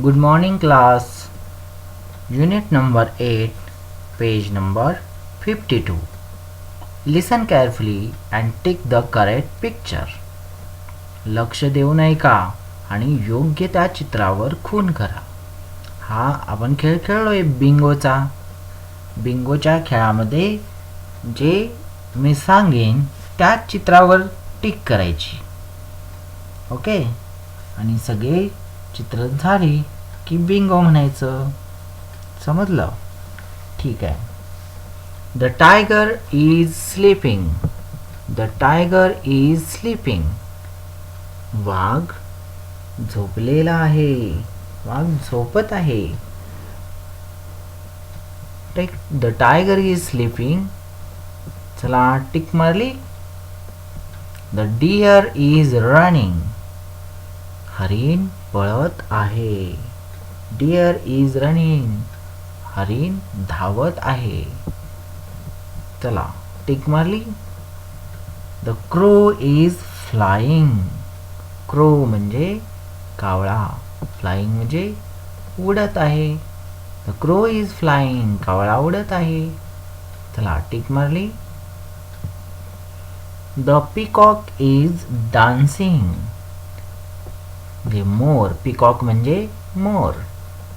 Good morning, class. Unit number 8, page number 52. Listen carefully and tick the correct picture. लक्ष देऊन ऐका आणि योग्य त्या चित्रावर खून करा हा आपण खेळ खेळलोय बिंगोचा बिंगोच्या खेळामध्ये जे मी सांगेन त्या चित्रावर टिक करायची ओके आणि सगळे चित्र झाली की बिंगो म्हणायचं. समजलं? ठीक आहे. The tiger is sleeping the tiger is sleeping वाघ झोपलेला आहे. वाघ झोपत आहे. द टायगर इज स्लीपिंग चला टिक मारली. द डिअर इज रनिंग हरिण पळत आहे. डिअर इज रनिंग हरिण धावत आहे. चला टिक मारली. The crow is flying crow म्हणजे कावळा. फ्लाइंग म्हणजे उडत आहे. द क्रो इज फ्लाइंग कावळा उडत आहे. चला टिक मारली. द पिकॉक इज डान्सिंग म्हणजे मोर पिकॉक म्हणजे मोर.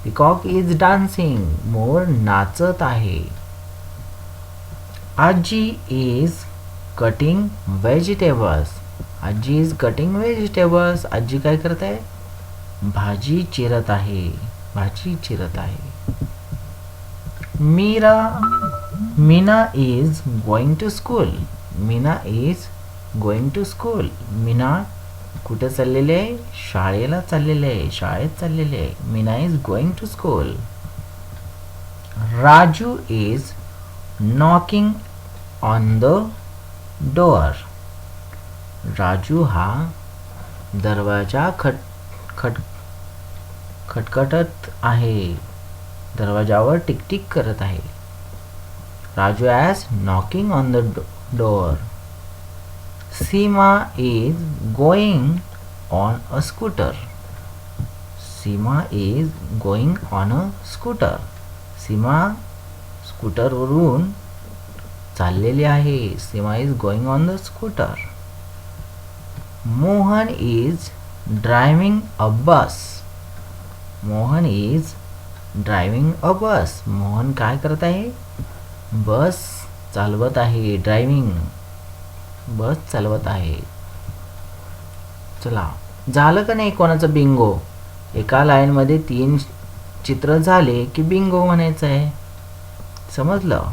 पिकॉक इज डान्सिंग मोर नाचत आहे. आजी इज कटिंग व्हेजिटेबल्स आजी इज कटिंग व्हेजिटेबल्स आजी काय करत आहे? भाजी चिरत आहे. भाजी चिरत आहे. Meera Meena is going to school Meena is going to school Meena कुठे चाललेले आहे? शाळेला चाललेले आहे शाळेत चाललेले आहे. Meena is going to school Raju is knocking on the door Raju हा दरवाजा खट खट खटखटत आहे. दरवाजावर टिकटिक करत आहे. Raju as knocking on the door Seema is going on a scooter Seema is going on a scooter Seema स्कूटरवरून चाललेली आहे. Seema is going on the scooter Mohan is driving a bus Mohan is driving a bus Mohan काय करत आहे? बस चालवत आहे. Driving बस चालवत आहे. चला. झालं का नाही कोणाचं बिंगो एका लाईनमध्ये तीन चित्र झाले की बिंगो म्हणायचं आहे समजलं?